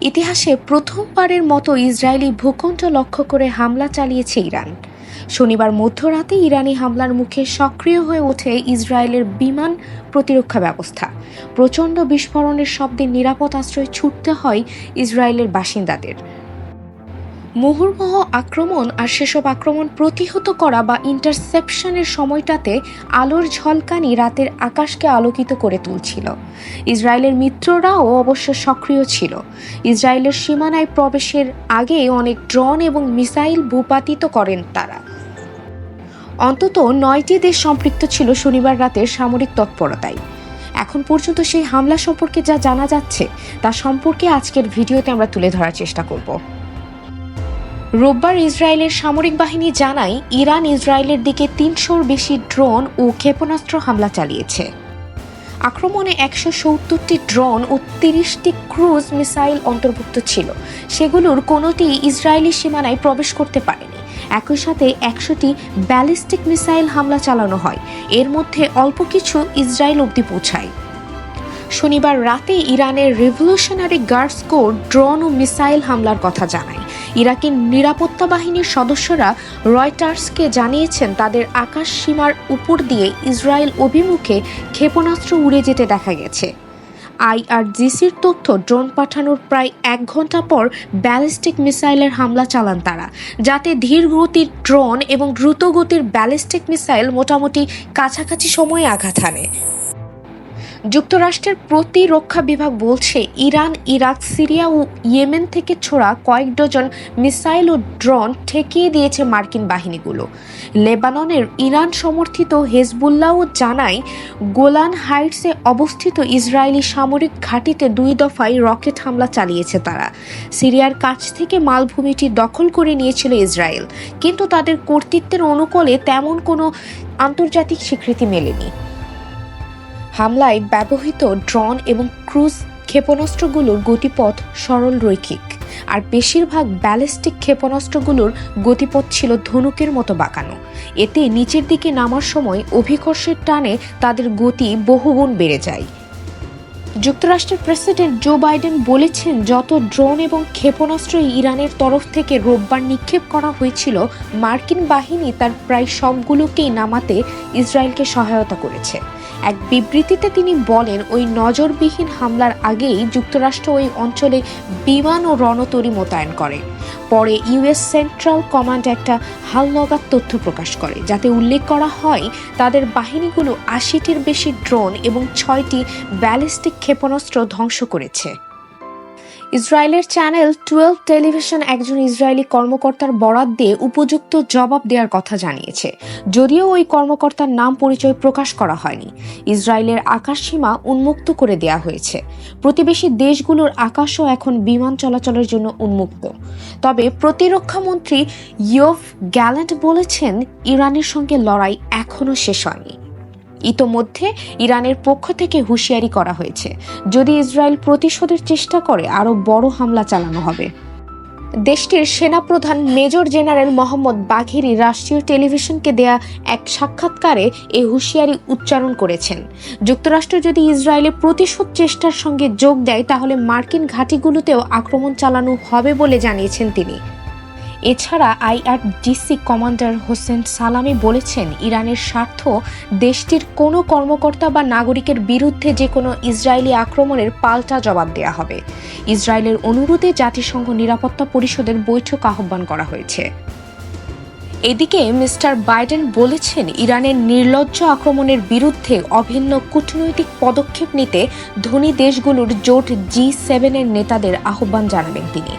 ইতিহাসে প্রথমবারের মতো ইসরায়েলি ভূখণ্ড লক্ষ্য করে হামলা চালিয়েছে ইরান। শনিবার মধ্যরাতে ইরানি হামলার মুখে সক্রিয় হয়ে ওঠে ইসরায়েলের বিমান প্রতিরক্ষা ব্যবস্থা। প্রচণ্ড বিস্ফোরণের শব্দে নিরাপদ আশ্রয় ছুটতে হয় ইসরায়েলের বাসিন্দাদের। মুহুর্মুহ আক্রমণ আর সেসব আক্রমণ প্রতিহত করা বা ইন্টারসেপশনের সময়টাতে আলোর ঝলকানি রাতের আকাশকে আলোকিত করে তুলছিল। ইসরায়েলের মিত্ররাও অবশ্য সক্রিয় ছিল। ইসরায়েলের সীমানায় প্রবেশের আগে অনেক ড্রোন এবং মিসাইল ভূপাতিত করেন তারা। অন্তত নয়টি দেশ সম্পৃক্ত ছিল শনিবার রাতের সামরিক তৎপরতায়। এখন পর্যন্ত সেই হামলা সম্পর্কে যা জানা যাচ্ছে, তা সম্পর্কে আজকের ভিডিওতে আমরা তুলে ধরার চেষ্টা করব। রোববার ইসরায়েলের সামরিক বাহিনী জানায়, ইরান ইসরায়েলের দিকে তিনশোর বেশি ড্রোন ও ক্ষেপণাস্ত্র হামলা চালিয়েছে। আক্রমণে একশো সত্তরটি ড্রোন ও তিরিশটি ক্রুজ মিসাইল অন্তর্ভুক্ত ছিল। সেগুলোর কোনোটি ইসরায়েলি সীমানায় প্রবেশ করতে পারেনি। একই সাথে একশোটি ব্যালিস্টিক মিসাইল হামলা চালানো হয়। এর মধ্যে অল্প কিছু ইসরায়েল অবধি পৌঁছায়। শনিবার রাতে ইরানের রিভলিউশনারি গার্ডস কোর ড্রোন ও মিসাইল হামলার কথা জানায়। ইরাকের নিরাপত্তা বাহিনীর সদস্যরা রয়টার্সকে জানিয়েছেন, তাদের আকাশ সীমার উপর দিয়ে ইসরায়েল অভিমুখে ক্ষেপণাস্ত্র উড়ে যেতে দেখা গেছে। আইআরজিসির তথ্য, ড্রোন পাঠানোর প্রায় এক ঘণ্টা পর ব্যালিস্টিক মিসাইলের হামলা চালান তারা, যাতে ধীর গতির ড্রোন এবং দ্রুত গতির ব্যালিস্টিক মিসাইল মোটামুটি কাছাকাছি সময়ে আঘাত হানে। যুক্তরাষ্ট্রের প্রতিরক্ষা বিভাগ বলছে, ইরান, ইরাক, সিরিয়া ও ইয়েমেন থেকে ছোড়া কয়েক ডজন মিসাইল ও ড্রোন ঠেকিয়ে দিয়েছে মার্কিন বাহিনীগুলো। লেবাননের ইরান সমর্থিত হেজবুল্লাহও জানায়, গোলান হাইটসে অবস্থিত ইসরায়েলি সামরিক ঘাঁটিতে দুই দফায় রকেট হামলা চালিয়েছে তারা। সিরিয়ার কাছ থেকে মালভূমিটি দখল করে নিয়েছিল ইসরায়েল, কিন্তু তাদের কর্তৃত্বের অনুকূলে তেমন কোনো আন্তর্জাতিক স্বীকৃতি মেলেনি। হামলায় ব্যবহৃত ড্রন এবং ক্রুজ ক্ষেপণাস্ত্রগুলোর গতিপথ সরল রৈখিক। আর বেশিরভাগ ব্যালিস্টিক ক্ষেপণাস্ত্রগুলোর গতিপথ ছিল ধনুকের মতো বাঁকানো। এতে নিচের দিকে নামার সময় অভিকর্ষের টানে তাদের গতি বহুগুণ বেড়ে যায়। যুক্তরাষ্ট্রের প্রেসিডেন্ট জো বাইডেন বলেছেন, যত ড্রোন এবং ক্ষেপণাস্ত্র ইরানের তরফ থেকে রোববার নিক্ষেপ করা হয়েছিল, মার্কিন বাহিনী তার প্রায় সবগুলোকেই নামাতে ইসরায়েলকে সহায়তা করেছে। এক বিবৃতিতে তিনি বলেন, ওই নজরবিহীন হামলার আগেই যুক্তরাষ্ট্র ওই অঞ্চলে বিমান ও রণতরী মোতায়েন করে। পরে ইউএস সেন্ট্রাল কমান্ড একটা হালনগাদ তথ্য প্রকাশ করে, যাতে উল্লেখ করা হয় তাদের বাহিনীগুলো আশিটির বেশি ড্রোন এবং ছয়টি ব্যালিস্টিক ক্ষেপণাস্ত্র ধ্বংস করেছে। ইসরায়েলের চ্যানেল টুয়েলভ টেলিভিশন একজন ইসরায়েলি কর্মকর্তার বরাত দিয়ে উপযুক্ত জবাব দেওয়ার কথা জানিয়েছে। যদিও ওই কর্মকর্তার নাম পরিচয় প্রকাশ করা হয়নি। ইসরায়েলের আকাশসীমা উন্মুক্ত করে দেয়া হয়েছে। প্রতিবেশী দেশগুলোর আকাশও এখন বিমান চলাচলের জন্য উন্মুক্ত। তবে প্রতিরক্ষা মন্ত্রী ইয়ফ গ্যালেন্ট বলেছেন, ইরানের সঙ্গে লড়াই এখনও শেষ হয়নি। ইতোমধ্যে ইরানের পক্ষ থেকে হুঁশিয়ারি করা হয়েছে। যদি ইসরায়েল প্রতিশোধের চেষ্টা করে, আরও বড় হামলা চালানো হবে। দেশটির সেনাপ্রধান মেজর জেনারেল মোহাম্মদ বাঘেরি রাষ্ট্রীয় টেলিভিশনকে দেয়া এক সাক্ষাৎকারে এই হুঁশিয়ারি উচ্চারণ করেছেন। যুক্তরাষ্ট্র যদি ইসরায়েলের প্রতিশোধ চেষ্টার সঙ্গে যোগ দেয়, তাহলে মার্কিন ঘাঁটিগুলোতেও আক্রমণ চালানো হবে বলে জানিয়েছেন তিনি। এছাড়া আইআরডিসি কমান্ডার হোসেন সালামি বলেছেন, ইরানের স্বার্থ দেশটির কোনো কর্মকর্তা বা নাগরিকের বিরুদ্ধে যে কোনো ইসরায়েলি আক্রমণের পাল্টা জবাব দেওয়া হবে। ইসরায়েলের অনুরোধে জাতিসংঘ নিরাপত্তা পরিষদের বৈঠক আহ্বান করা হয়েছে। এদিকে মিস্টার বাইডেন বলেছেন, ইরানের নির্লজ্জ আক্রমণের বিরুদ্ধে অভিন্ন কূটনৈতিক পদক্ষেপ নিতে ধনী দেশগুলোর জোট জি সেভেনের নেতাদের আহ্বান জানাবেন তিনি।